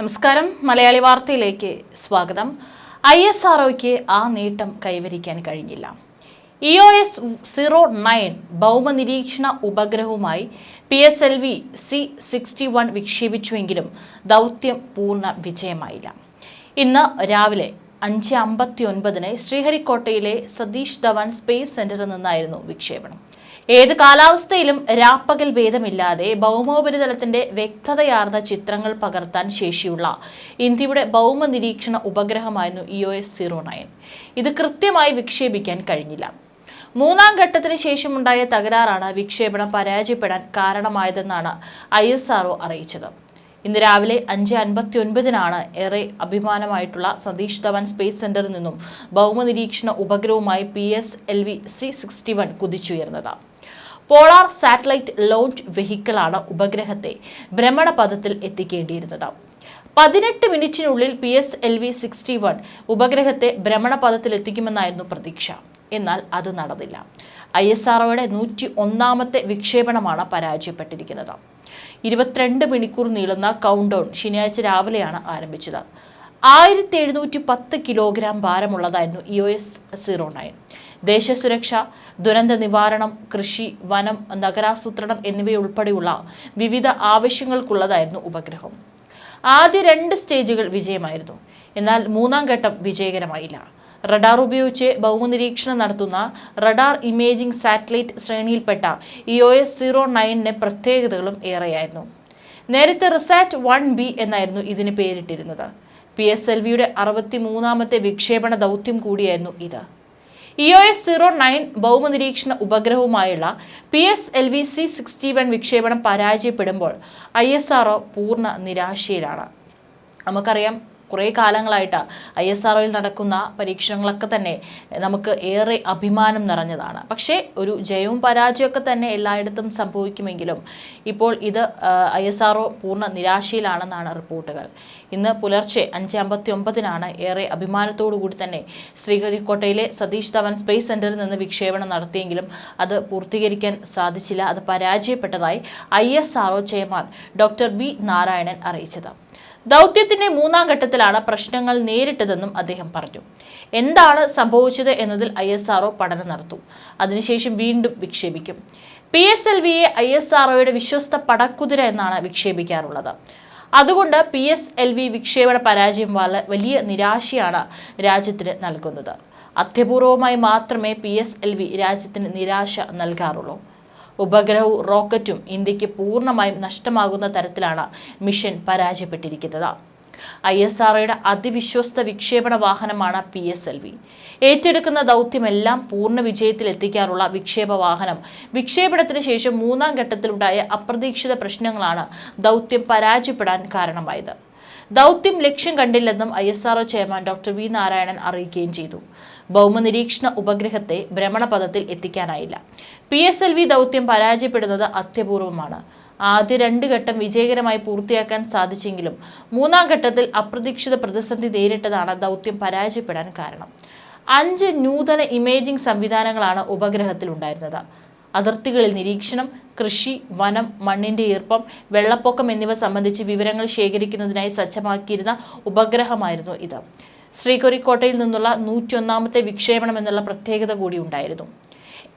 നമസ്കാരം. മലയാളി വാർത്തയിലേക്ക് സ്വാഗതം. ഐ എസ് ആർഒയ്ക്ക് ആ നേട്ടം കൈവരിക്കാൻ കഴിഞ്ഞില്ല. E O S zero nine ഭൗമനിരീക്ഷണ ഉപഗ്രഹവുമായി P S L V C sixty one വിക്ഷേപിച്ചുവെങ്കിലും ദൗത്യം പൂർണ വിജയമായില്ല. ഇന്ന് രാവിലെ അഞ്ച് അമ്പത്തി ഒൻപതിന് ശ്രീഹരിക്കോട്ടയിലെ സതീഷ് ധവാൻ സ്പേസ് സെന്ററിൽ നിന്നായിരുന്നു വിക്ഷേപണം. ഏത് കാലാവസ്ഥയിലും രാപ്പകൽ ഭേദമില്ലാതെ ഭൗമോപരിതലത്തിന്റെ വ്യക്തതയാർന്ന ചിത്രങ്ങൾ പകർത്താൻ ശേഷിയുള്ള ഇന്ത്യയുടെ ഭൗമ നിരീക്ഷണ ഉപഗ്രഹമായിരുന്നു E O S zero nine ഇത് കൃത്യമായി വിക്ഷേപിക്കാൻ കഴിഞ്ഞില്ല. മൂന്നാം ഘട്ടത്തിന് ശേഷമുണ്ടായ തകരാറാണ് വിക്ഷേപണം പരാജയപ്പെടാൻ കാരണമായതെന്നാണ് ഐ എസ് ആർഒ അറിയിച്ചത്. ഇന്ന് രാവിലെ അഞ്ച് അൻപത്തി ഒൻപതിനാണ് ഏറെ അഭിമാനമായിട്ടുള്ള സതീഷ് ധവൻ സ്പേസ് സെന്ററിൽ നിന്നും ഭൗമനിരീക്ഷണ ഉപഗ്രഹവുമായി P S L V C sixty one കുതിച്ചുയർന്നത്. Polar satellite launch വെഹിക്കിളാണ് ഉപഗ്രഹത്തെ ഭ്രമണപഥത്തിൽ എത്തിക്കേണ്ടിയിരുന്നത്. പതിനെട്ട് മിനിറ്റിനുള്ളിൽ P S L V sixty one ഉപഗ്രഹത്തെ ഭ്രമണപഥത്തിൽ എത്തിക്കുമെന്നായിരുന്നു പ്രതീക്ഷ. എന്നാൽ അത് നടന്നില്ല. ഐ എസ് ആർഒയുടെ നൂറ്റി ഒന്നാമത്തെ വിക്ഷേപണമാണ് പരാജയപ്പെട്ടിരിക്കുന്നത്. ഇരുപത്തിരണ്ട് മണിക്കൂർ നീളുന്ന കൗണ്ട് ഡൗൺ ശനിയാഴ്ച രാവിലെയാണ് ആരംഭിച്ചത്. ആയിരത്തി എഴുന്നൂറ്റി പത്ത് kilogram ഭാരമുള്ളതായിരുന്നു E O S zero nine. ദേശസുരക്ഷ ദുരന്ത നിവാരണം കൃഷി വനം നഗരാസൂത്രണം എന്നിവയുൾപ്പെടെയുള്ള വിവിധ ആവശ്യങ്ങൾക്കുള്ളതായിരുന്നു ഉപഗ്രഹം. ആദ്യ രണ്ട് സ്റ്റേജുകൾ വിജയമായിരുന്നു. എന്നാൽ മൂന്നാം ഘട്ടം വിജയകരമായില്ല. റഡാർ ഉപയോഗിച്ച് ഭൗമനിരീക്ഷണം നടത്തുന്ന റഡാർ ഇമേജിംഗ് സാറ്റലൈറ്റ് ശ്രേണിയിൽപ്പെട്ട ഇ ഒ എസ് സീറോ നയനിന് പ്രത്യേകതകളും ഏറെയായിരുന്നു. നേരത്തെ റിസാറ്റ് വൺ ബി എന്നായിരുന്നു ഇതിന് പേരിട്ടിരുന്നത്. പി എസ് എൽ വിയുടെ അറുപത്തി മൂന്നാമത്തെ വിക്ഷേപണ ദൗത്യം കൂടിയായിരുന്നു ഇത്. E O S zero nine ഭൗമനിരീക്ഷണ ഉപഗ്രഹവുമായുള്ള P S L V C sixty one വിക്ഷേപണം പരാജയപ്പെടുമ്പോൾ ഐ എസ് ആർ പൂർണ നിരാശയിലാണ്. നമുക്കറിയാം കുറേ കാലങ്ങളായിട്ട് ഐ എസ് ആർ നടക്കുന്ന പരീക്ഷണങ്ങളൊക്കെ തന്നെ നമുക്ക് ഏറെ അഭിമാനം നിറഞ്ഞതാണ്. പക്ഷേ ഒരു ജയവും പരാജയമൊക്കെ തന്നെ എല്ലായിടത്തും സംഭവിക്കുമെങ്കിലും ഇപ്പോൾ ഇത് ഐ എസ് ആർ പൂർണ നിരാശയിലാണെന്നാണ് റിപ്പോർട്ടുകൾ. ഇന്ന് പുലർച്ചെ അഞ്ച് അമ്പത്തി ഒമ്പതിനാണ് ഏറെ അഭിമാനത്തോടു കൂടി തന്നെ ശ്രീഹരിക്കോട്ടയിലെ സതീഷ് ധവൻ സ്പേസ് സെന്ററിൽ നിന്ന് വിക്ഷേപണം നടത്തിയെങ്കിലും അത് പൂർത്തീകരിക്കാൻ സാധിച്ചില്ല. അത് പരാജയപ്പെട്ടതായി I S R chairman doctor V Narayanan അറിയിച്ചത്. ദൗത്യത്തിന്റെ മൂന്നാം ഘട്ടത്തിലാണ് പ്രശ്നങ്ങൾ നേരിട്ടതെന്നും അദ്ദേഹം പറഞ്ഞു. എന്താണ് സംഭവിച്ചത് എന്നതിൽ ഐ എസ് ആർഒ പഠനം നടത്തും. അതിനുശേഷം വീണ്ടും വിക്ഷേപിക്കും. പി എസ് എൽ വിയെ ഐ എസ് ആർഒയുടെ വിശ്വസ്ത പടക്കുതിര എന്നാണ് വിക്ഷേപിക്കാറുള്ളത്. അതുകൊണ്ട് പി എസ് എൽ വി വിക്ഷേപണ പരാജയം വലിയ നിരാശയാണ് രാജ്യത്തിന് നൽകുന്നത്. അത്യപൂർവമായി മാത്രമേ പി എസ് എൽ വി രാജ്യത്തിന് നിരാശ നൽകാറുള്ളൂ. ഉപഗ്രഹവും റോക്കറ്റും ഇന്ത്യയ്ക്ക് പൂർണമായും നഷ്ടമാകുന്ന തരത്തിലാണ് മിഷൻ പരാജയപ്പെട്ടിരിക്കുന്നത്. ഐ എസ് ആർഒയുടെ അതിവിശ്വസ്ത വിക്ഷേപണ വാഹനമാണ് പി എസ് എൽ വി. ഏറ്റെടുക്കുന്ന ദൗത്യമെല്ലാം പൂർണ വിജയത്തിൽ എത്തിക്കാറുള്ള വിക്ഷേപ വാഹനം. വിക്ഷേപണത്തിന് ശേഷം മൂന്നാം ഘട്ടത്തിലുണ്ടായ അപ്രതീക്ഷിത പ്രശ്നങ്ങളാണ് ദൗത്യം പരാജയപ്പെടാൻ കാരണമായത്. ദൗത്യം ലക്ഷ്യം കണ്ടില്ലെന്നും I S R O chairman doctor V Narayanan അറിയിക്കുകയും ചെയ്തു. ഭൗമനിരീക്ഷണ ഉപഗ്രഹത്തെ ഭ്രമണപഥത്തിൽ എത്തിക്കാനായില്ല. പി എസ് എൽ വി ദൗത്യം പരാജയപ്പെടുന്നത് അത്യപൂർവമാണ്. ആദ്യ രണ്ട് ഘട്ടം വിജയകരമായി പൂർത്തിയാക്കാൻ സാധിച്ചെങ്കിലും മൂന്നാം ഘട്ടത്തിൽ അപ്രതീക്ഷിത പ്രതിസന്ധി നേരിട്ടതാണ് ദൗത്യം പരാജയപ്പെടാൻ കാരണം. അഞ്ച് നൂതന ഇമേജിംഗ് സംവിധാനങ്ങളാണ് ഉപഗ്രഹത്തിൽ ഉണ്ടായിരുന്നത് അതിർത്തികളിൽ നിരീക്ഷണം കൃഷി വനം മണ്ണിന്റെ ഈർപ്പം വെള്ളപ്പൊക്കം എന്നിവ സംബന്ധിച്ച് വിവരങ്ങൾ ശേഖരിക്കുന്നതിനായി സജ്ജമാക്കിയിരുന്ന ഉപഗ്രഹമായിരുന്നു ഇത്. ശ്രീകൊരിക്കോട്ടയിൽ നിന്നുള്ള നൂറ്റിയൊന്നാമത്തെ വിക്ഷേപണം എന്നുള്ള പ്രത്യേകത കൂടി ഉണ്ടായിരുന്നു.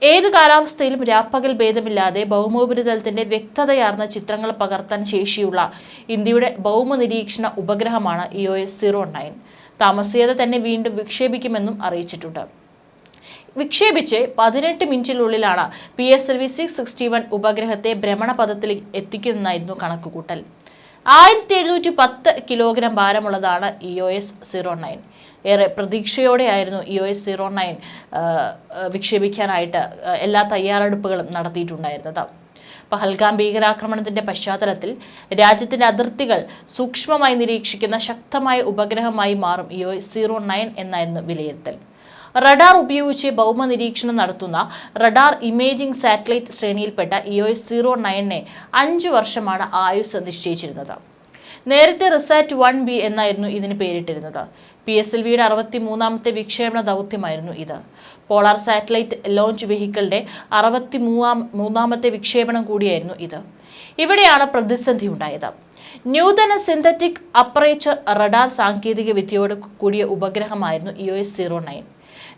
ഏത് കാലാവസ്ഥയിലും രാപ്പകൽ ഭേദമില്ലാതെ ഭൗമോപരിതലത്തിന്റെ വ്യക്തതയാർന്ന ചിത്രങ്ങൾ പകർത്താൻ ശേഷിയുള്ള ഇന്ത്യയുടെ ഭൗമ നിരീക്ഷണ ഉപഗ്രഹമാണ് E O S zero nine. താമസിയാതെ തന്നെ വീണ്ടും വിക്ഷേപിക്കുമെന്നും അറിയിച്ചിട്ടുണ്ട്. വിക്ഷേപിച്ച് പതിനെട്ട് മിനിറ്റിനുള്ളിലാണ് P S L V six sixty one ഉപഗ്രഹത്തെ ഭ്രമണപഥത്തിൽ എത്തിക്കുന്നതായിരുന്നു കണക്കുകൂട്ടൽ. ആയിരത്തി എഴുന്നൂറ്റി പത്ത് kilogram ഭാരമുള്ളതാണ് E O S zero nine ഏറെ പ്രതീക്ഷയോടെയായിരുന്നു E O S zero nine വിക്ഷേപിക്കാനായിട്ട് എല്ലാ തയ്യാറെടുപ്പുകളും നടത്തിയിട്ടുണ്ടായിരുന്നത്. പഹൽഗാം ഭീകരാക്രമണത്തിന്റെ പശ്ചാത്തലത്തിൽ രാജ്യത്തിന്റെ അതിർത്തികൾ സൂക്ഷ്മമായി നിരീക്ഷിക്കുന്ന ശക്തമായ ഉപഗ്രഹമായി മാറും ഇ ഒ സീറോ നയൻ എന്നായിരുന്നു വിലയിരുത്തൽ. റഡാർ ഉപയോഗിച്ച് ഭൗമ നിരീക്ഷണം നടത്തുന്ന റഡാർ ഇമേജിംഗ് സാറ്റലൈറ്റ് ശ്രേണിയിൽപ്പെട്ട ഇ ഒ എസ് സീറോ നയനെ അഞ്ചു വർഷമാണ് ആയുസ് നിശ്ചയിച്ചിരുന്നത്. നേരത്തെ റിസാറ്റ് വൺ ബി എന്നായിരുന്നു ഇതിന് പേരിട്ടിരുന്നത്. പി എസ് എൽ വിയുടെ അറുപത്തി മൂന്നാമത്തെ വിക്ഷേപണ ദൗത്യമായിരുന്നു ഇത്. പോളാർ സാറ്റലൈറ്റ് ലോഞ്ച് വെഹിക്കിളിന്റെ അറുപത്തി മൂന്നാം മൂന്നാമത്തെ വിക്ഷേപണം കൂടിയായിരുന്നു ഇത്. ഇവിടെയാണ് പ്രതിസന്ധി ഉണ്ടായത്. ന്യൂതന സിന്തറ്റിക് അപ്പറേച്ചർ റഡാർ സാങ്കേതിക വിദ്യയോട് കൂടിയ ഉപഗ്രഹമായിരുന്നു E O S zero nine.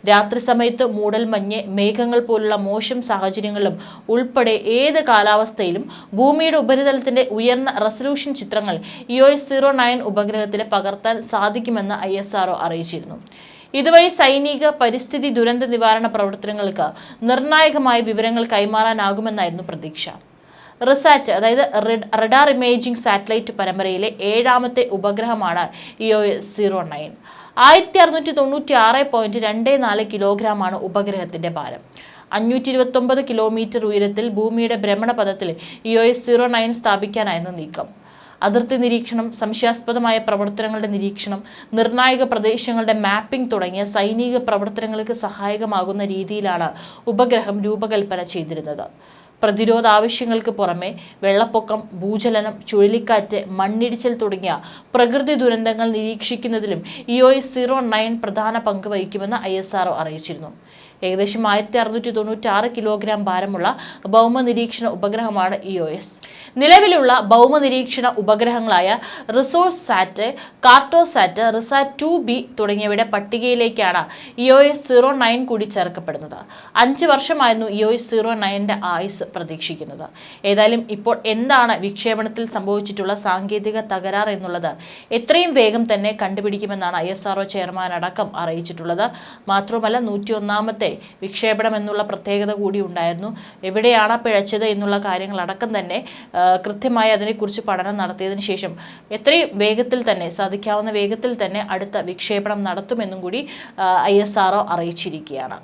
രാത്രി സമയത്ത് മൂടൽമഞ്ഞ് മേഘങ്ങൾ പോലുള്ള മോശം സാഹചര്യങ്ങളിലും ഉൾപ്പെടെ ഏത് കാലാവസ്ഥയിലും ഭൂമിയുടെ ഉപരിതലത്തിന്റെ ഉയർന്ന റെസൊല്യൂഷൻ ചിത്രങ്ങൾ E O S zero nine ഉപഗ്രഹത്തിന് പകർത്താൻ സാധിക്കുമെന്ന് ഐ എസ് ആർഒ അറിയിച്ചിരുന്നു. ഇതുവഴി സൈനിക പരിസ്ഥിതി ദുരന്ത നിവാരണ പ്രവർത്തനങ്ങൾക്ക് നിർണായകമായ വിവരങ്ങൾ കൈമാറാനാകുമെന്നായിരുന്നു പ്രതീക്ഷ. റിസാറ്റ് അതായത് റഡാർ ഇമേജിംഗ് സാറ്റലൈറ്റ് പരമ്പരയിലെ ഏഴാമത്തെ ഉപഗ്രഹമാണ് E O S zero nine. ആയിരത്തി അറുന്നൂറ്റി തൊണ്ണൂറ്റി ആറ് പോയിന്റ് രണ്ട് നാല് കിലോഗ്രാമാണ് ഉപഗ്രഹത്തിന്റെ ഭാരം. അഞ്ഞൂറ്റി ഇരുപത്തൊമ്പത് കിലോമീറ്റർ ഉയരത്തിൽ ഭൂമിയുടെ ഭ്രമണപഥത്തിൽ E O S zero nine സ്ഥാപിക്കാനായിരുന്നു നീക്കം. അതിർത്തി നിരീക്ഷണം സംശയാസ്പദമായ പ്രവർത്തനങ്ങളുടെ നിരീക്ഷണം നിർണായക പ്രദേശങ്ങളുടെ മാപ്പിംഗ് തുടങ്ങിയ സൈനിക പ്രവർത്തനങ്ങൾക്ക് സഹായകമാകുന്ന രീതിയിലാണ് ഉപഗ്രഹം രൂപകൽപ്പന ചെയ്തിരുന്നത്. പ്രതിരോധ ആവശ്യങ്ങൾക്ക് പുറമെ വെള്ളപ്പൊക്കം ഭൂചലനം ചുഴലിക്കാറ്റ് മണ്ണിടിച്ചിൽ തുടങ്ങിയ പ്രകൃതി ദുരന്തങ്ങൾ നിരീക്ഷിക്കുന്നതിലും ഇ ഒ സീറോ നയൻ പ്രധാന പങ്ക് വഹിക്കുമെന്ന് ഐ എസ് അറിയിച്ചിരുന്നു. ഏകദേശം ആയിരത്തി അറുന്നൂറ്റി തൊണ്ണൂറ്റി ആറ് കിലോഗ്രാം ഭാരമുള്ള ഭൗമ നിരീക്ഷണ ഉപഗ്രഹമാണ് ഇ ഒ എസ് നിലവിലുള്ള ഭൗമ നിരീക്ഷണ ഉപഗ്രഹങ്ങളായ Resourcesat Cartosat RISAT two B തുടങ്ങിയവയുടെ പട്ടികയിലേക്കാണ് E O S zero nine കൂടി ചേർക്കപ്പെടുന്നത്. അഞ്ച് വർഷമായിരുന്നു ഇ ഒ എസ് സീറോ നയന്റെ ആയുസ് പ്രതീക്ഷിക്കുന്നത്. ഏതായാലും ഇപ്പോൾ എന്താണ് വിക്ഷേപണത്തിൽ സംഭവിച്ചിട്ടുള്ള സാങ്കേതിക തകരാർ എന്നുള്ളത് എത്രയും വേഗം തന്നെ കണ്ടുപിടിക്കുമെന്നാണ് I S R O chairman അടക്കം അറിയിച്ചിട്ടുള്ളത്. മാത്രമല്ല നൂറ്റി ഒന്നാമത്തെ വിക്ഷേപണം എന്നുള്ള പ്രത്യേകത കൂടി ഉണ്ടായിരുന്നു. എവിടെയാണ് പിഴച്ചത് എന്നുള്ള കാര്യങ്ങളടക്കം തന്നെ കൃത്യമായി അതിനെക്കുറിച്ച് പഠനം നടത്തിയതിന് ശേഷം എത്രയും വേഗത്തിൽ തന്നെ സാധിക്കാവുന്ന വേഗത്തിൽ തന്നെ അടുത്ത വിക്ഷേപണം നടത്തുമെന്നും കൂടി ഐ എസ് അറിയിച്ചിരിക്കുകയാണ്.